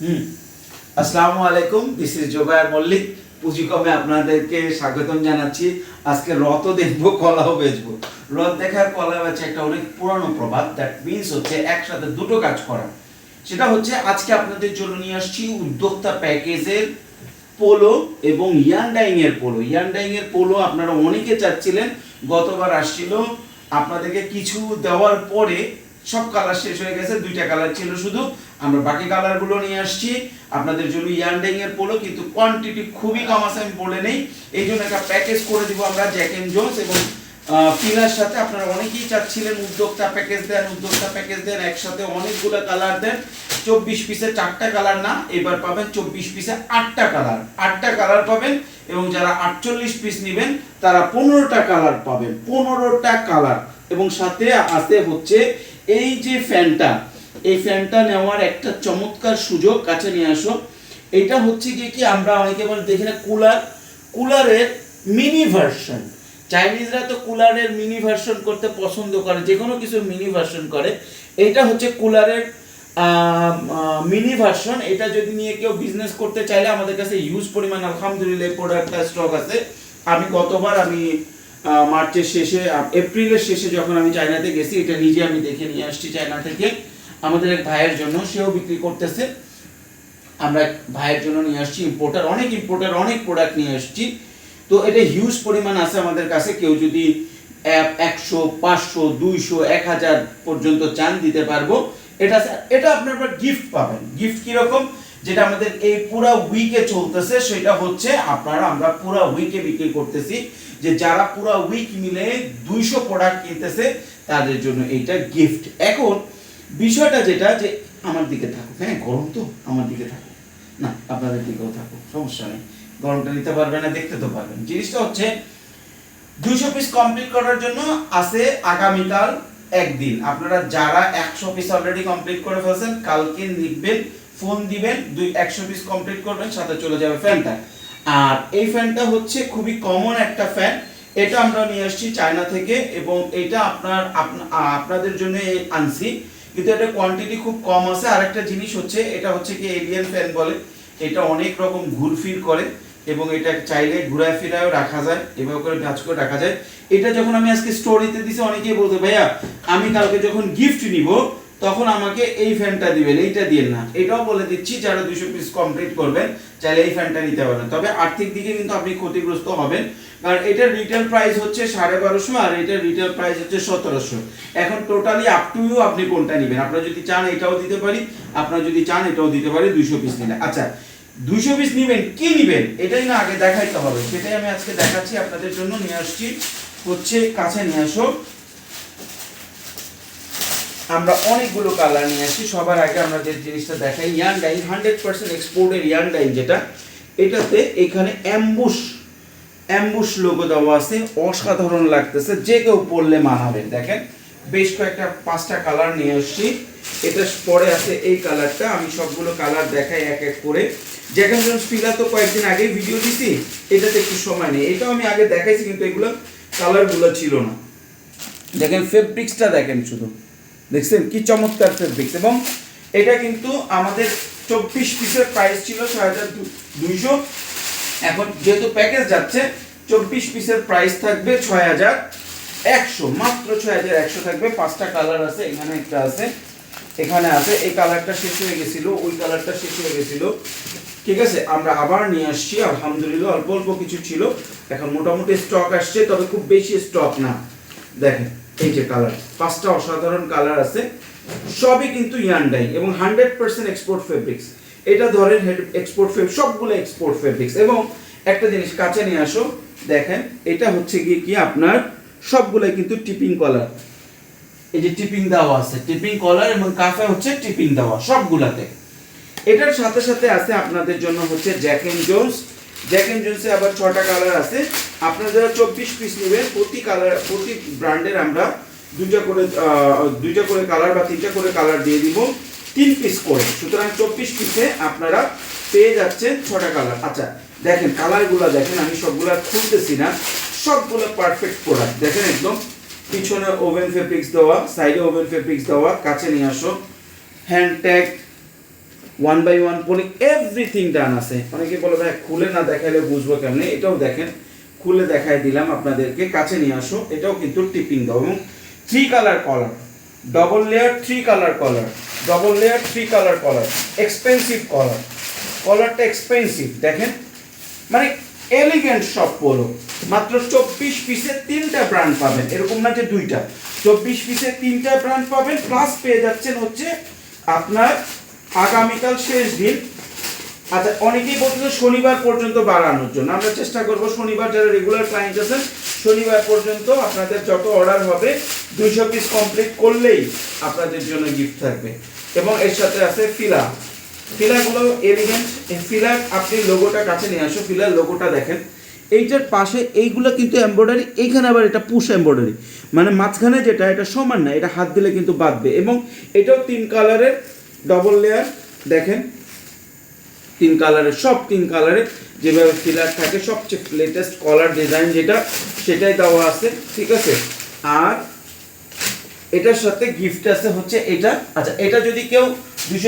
হুম। আসসালামু আলাইকুম this is Zobayer Mallik. পুঁজিকমে আপনাদেরকে স্বাগতম জানাচ্ছি। আজকে রথ দেখব, কলাও বেচবো। রথ দেখার কলা বেচা একটা অনেক পুরানো প্রবাদ। দ্যাট মিনস হচ্ছে একসাথে দুটো কাজ করা। সেটা হচ্ছে আজকে আপনাদের জন্য নিয়ে আসছি উদ্যোক্তা প্যাকেজের পোলো এবং ইয়ানডাইং এর পোলো। ইয়ানডাইং এর পোলো আপনারা অনেকে চাচ্ছিলেন, গতবার আসছিল। আপনাদেরকে কিছু দেওয়ার পরে সব কালার শেষ হয়ে গেছে, দুইটা কালার ছিল শুধু। আমরা বাকি কালারগুলো নিয়ে আসছি। আপনাদের জন্য ইয়ানডাইং এর পোলো কিন্তু কোয়ান্টিটি খুবই কম আছে, আমি বলে নেই। এই জন্য একটা প্যাকেজ করে দিব আমরা জ্যাক এন্ড জোন্স এবং ফিলার সাথে। আপনারা অনেকেই চাচ্ছিলেন উদ্যোক্তা প্যাকেজ দেন, উদ্যোক্তা প্যাকেজ দেন, একসাথে অনেকগুলো কালার দেন। চব্বিশ পিসে চারটা কালার না, এবার পাবেন চব্বিশ পিসে আটটা কালার আটটা কালার পাবেন এবং যারা আটচল্লিশ পিস নেবেন, তারা পনেরোটা কালার পাবেন। পনেরোটা কালার এবং সাথে আছে হচ্ছে এই যে ফ্যানটা, এই ফ্যানটা নেওয়ার একটা চমৎকার সুযোগ কাছে নিয়ে আসো। এটা হচ্ছে গিয়ে কি আমরা অনেকে বলে দেখি না, কুলার, কুলারের মিনি ভার্সন। চাইনিজরা তো কুলারের মিনি ভার্সন করতে পছন্দ করে যে কোনো কিছুর মিনি ভার্সন করে। এইটা হচ্ছে কুলারের মিনি ভার্সন। এটা যদি নিয়ে কেউ বিজনেস করতে চাইলে আমাদের কাছে ইউজ পরিমাণ, আলহামদুলিল্লাহ প্রোডাক্টটা স্টক আছে। আমি গতবার আমি মার্চের শেষে এপ্রিলের শেষে যখন আমি চায়নাতে গেছি, এটা নিজে আমি দেখে নিয়ে আসছি চায়না থেকে। আমাদের এক ভাইয়ের জন্য, সেও বিক্রি করতেছে। আমরা ভাইয়ের জন্য নিয়ে আসছি ইম্পোর্টার অনেক ইম্পোর্টার অনেক প্রোডাক্ট নিয়ে আসছি। তো এটা হিউজ পরিমাণ আছে আমাদের কাছে। কেউ যদি একশো, পাঁচশো, দুইশো, এক হাজার পর্যন্ত চান দিতে পারব। এটা এটা আপনার গিফট পাবেন। গিফট কীরকম? যেটা আমাদের এই পুরো উইকে চলতেছে, সেটা হচ্ছে আপনারা, আমরা পুরো উইকে বিক্রি করতেছি যে যারা পুরো উইক মিলে দুইশো প্রোডাক্ট কিনতেছে, তাদের জন্য এইটা গিফট এখন, বিষয়টা যেটা যে আমার দিকে থাকুক হ্যাঁ গরম তো, আমার দিকে থাকুক। না, আপনাদের দিকেও থাকুক, সমস্যা নেই। গরমটা নিতে পারবে না, দেখতে তো পারবেন। জিনিসটা হচ্ছে, দুইশো পিস কমপ্লিট করার জন্য আছে আগামীকাল একদিন। আপনারা যারা একশো পিস অলরেডি কমপ্লিট করে ফেলছেন, কালকে লিখবেন ফোন দিবেন, দুই একশো পিস কমপ্লিট করবেন, সাথে চলে যাবে ফ্যানটা। আর এই ফ্যানটা হচ্ছে খুবই কমন একটা ফ্যান। এটা আমরা নিয়ে আসছি চায়না থেকে এবং এটা আপনার আপনাদের জন্য আনছি। কিন্তু এটা কোয়ান্টিটি খুব কম আছে। আর একটা জিনিস হচ্ছে, এটা হচ্ছে কি এলিয়ান ফ্যান বলে। এটা অনেক রকম ঘুরফির করে এবং এটা চাইলে ঘুরায় ফিরায়ও রাখা যায়, এভাবে করে ভাঁজ করে রাখা যায়। এটা যখন আমি আজকে স্টোরিতে দিছি, অনেকেই বলতে ভাইয়া, আমি কালকে যখন গিফট নিব তখন আমাকে এই ফ্যানটা দিবেন, এইটা দিয়েন না। এটাও বলে দিচ্ছি, যারা দুশো পিস কমপ্লিট করবেন, চাইলে এই ফ্যানটা নিতে পারেন তবে আর্থিক দিকে কিন্তু আপনি ক্ষতিগ্রস্ত হবেন, কারণ এটার রিটেল প্রাইস হচ্ছে সাড়ে বারোশো আর এটার রিটেল প্রাইস হচ্ছে সতেরোশো। এখন টোটালি আপ টু ইউ আপনি কোনটা নেবেন। আপনারা যদি চান এটাও দিতে পারি, আপনারা যদি চান এটাও দিতে পারি দুইশো পিস নিলে। আচ্ছা দুইশো পিস নিবেন, কি নিবেন? এটাই না আগে দেখাইতে হবে। সেটাই আমি আজকে দেখাচ্ছি, আপনাদের জন্য নিয়ে আসছি। হচ্ছে কাছে নিয়ে আসো। আমরা অনেকগুলো কালার নিয়ে আসি সবার আগে আমরা যে জিনিসটা দেখাই ইয়ান ডাইন হান্ড্রেড পার্সেন্ট এক্সপোর্টের ইয়ান ডাইন যেটা, এটাতে এখানে অ্যাম্বুশ অ্যাম্বুশ লোগো দেওয়া আছে, অসাধারণ লাগতেছে, যে কেউ পরলে মানাবে। দেখেন, বেশ কয়েকটা, পাঁচটা কালার নিয়ে আসছি, এটা পরে আছে এই কালারটা আমি সবগুলো কালার দেখাই এক এক করে। যেখানে ফিলা তো কয়েকদিন আগেই ভিডিও দিছি, এটাতে একটু সময় নেই। এটাও আমি আগে দেখাইছি, কিন্তু এগুলো কালারগুলো ছিল না। দেখেন ফেব্রিক্সটা দেখেন শুধু। দেখছেন কি চমৎকার ফেব্রিক্স এবং এটা কিন্তু আমাদের চব্বিশ পিসের প্রাইস ছিল ছয় হাজার দুইশো। এখন যেহেতু প্যাকেজ যাচ্ছে, চব্বিশ পিসের প্রাইস থাকবে ছয় হাজার একশো। মাত্র ছয় হাজার একশো থাকবে। পাঁচটা কালার আছে, এখানে একটা আছে, এখানে আছে। এই কালারটা শেষ হয়ে গেছিল, ওই কালারটা শেষ হয়ে গেছিল। ঠিক আছে, আমরা আবার নিয়ে আসছি। আলহামদুলিল্লাহ, অল্প অল্প কিছু ছিল। এখন মোটামুটি স্টক আসছে, তবে খুব বেশি স্টক না। দেখেন এই যে কালার পাঁচটা অসাধারণ কালার আছে, সবই কিন্তু ইয়ান্ডাই এবং হান্ড্রেড পার্সেন্ট এক্সপোর্ট ফেব্রিক্স এটা ধরেন এক্সপোর্ট ফেব সবগুলো এক্সপোর্ট ফেব্রিক্স এবং একটা জিনিস কাছে নিয়ে আসো, দেখেন, এটা হচ্ছে গিয়ে কি আপনার, সবগুলোই কিন্তু টিপিং কলার এই যে টিপিং দেওয়া আছে টিপিং কলার এবং কাফে হচ্ছে টিপিং দেওয়া, সবগুলাতে। এটার সাথে সাথে আছে আপনাদের জন্য হচ্ছে জ্যাক জোন্স জ্যাক এন্ড জোন্সে আবার ছটা কালার আছে। আপনারা যারা চব্বিশ পিস নেবেন, প্রতি কালার প্রতি ব্র্যান্ডের আমরা দুইটা করে দুইটা করে কালার বা তিনটা করে কালার দিয়ে দিব তিন পিস করে। সুতরাং চব্বিশ পিসে আপনারা পেয়ে যাচ্ছেন ছটা কালার আচ্ছা দেখেন কালারগুলো দেখেন, আমি সবগুলা খুলতেছি না। সবগুলো পারফেক্ট প্রোডাক্ট দেখেন একদম পিছনে ওভেন ফেব্রিক্স দেওয়া সাইডে ওভেন ফেব্রিক্স দেওয়া, কাছে নিয়ে আসো। Hand tag one by one poly everything done আছে। অনেকে বলে, ভাই, খুলে না দেখাইলে বুঝব কেমনে? এটাও দেখেন, খুলে দেখাই দিলাম আপনাদেরকে, কাছে নিয়ে আসো, এটাও কিন্তু টিপিং দাও। এবং three colour collar double layer three colour collar double layer three colour collar expensive collar কলারটা expensive দেখেন। মানে এলিগেন্ট সব পোলো মাত্র চব্বিশ পিসে তিনটা ব্র্যান্ড পাবেন, এরকম না যে দুইটা। চব্বিশ পিসে তিনটা ব্র্যান্ড পাবেন প্লাস পেয়ে যাচ্ছেন হচ্ছে আপনার আগামীকাল শেষ দিন। আচ্ছা অনেকেই বলতেছে শনিবার পর্যন্ত বাড়ানোর জন্য। আমরা চেষ্টা করব শনিবার যারা রেগুলার ক্লায়েন্ট আছেন, শনিবার পর্যন্ত আপনাদের যত অর্ডার হবে, দুইশো পিস কমপ্লিট করলেই আপনাদের জন্য গিফট থাকবে। এবং এর সাথে আছে ফিলা ফিলাগুলো এলিগেন্ট ফিলার আপনি লোগোটা কাছে নিয়ে আসো ফিলার লোগোটা দেখেন। এইটার পাশে এইগুলো কিন্তু এমব্রয়ডারি এইখানে আবার এটা পুশ এমব্রয়ডারি মানে মাঝখানে যেটা, এটা সমান না, এটা হাত দিলে কিন্তু বাঁধবে। এবং এটাও তিন কালারের ডবল লেয়ার দেখেন, তিন কালারের সব তিন কালারের যেভাবে ফিলার থাকে, সবচেয়ে লেটেস্ট কলার ডিজাইন যেটা, সেটাই দেওয়া আছে, ঠিক আছে? আর এটার সাথে গিফট আছে হচ্ছে এটা। আচ্ছা এটা যদি কেউ দুশো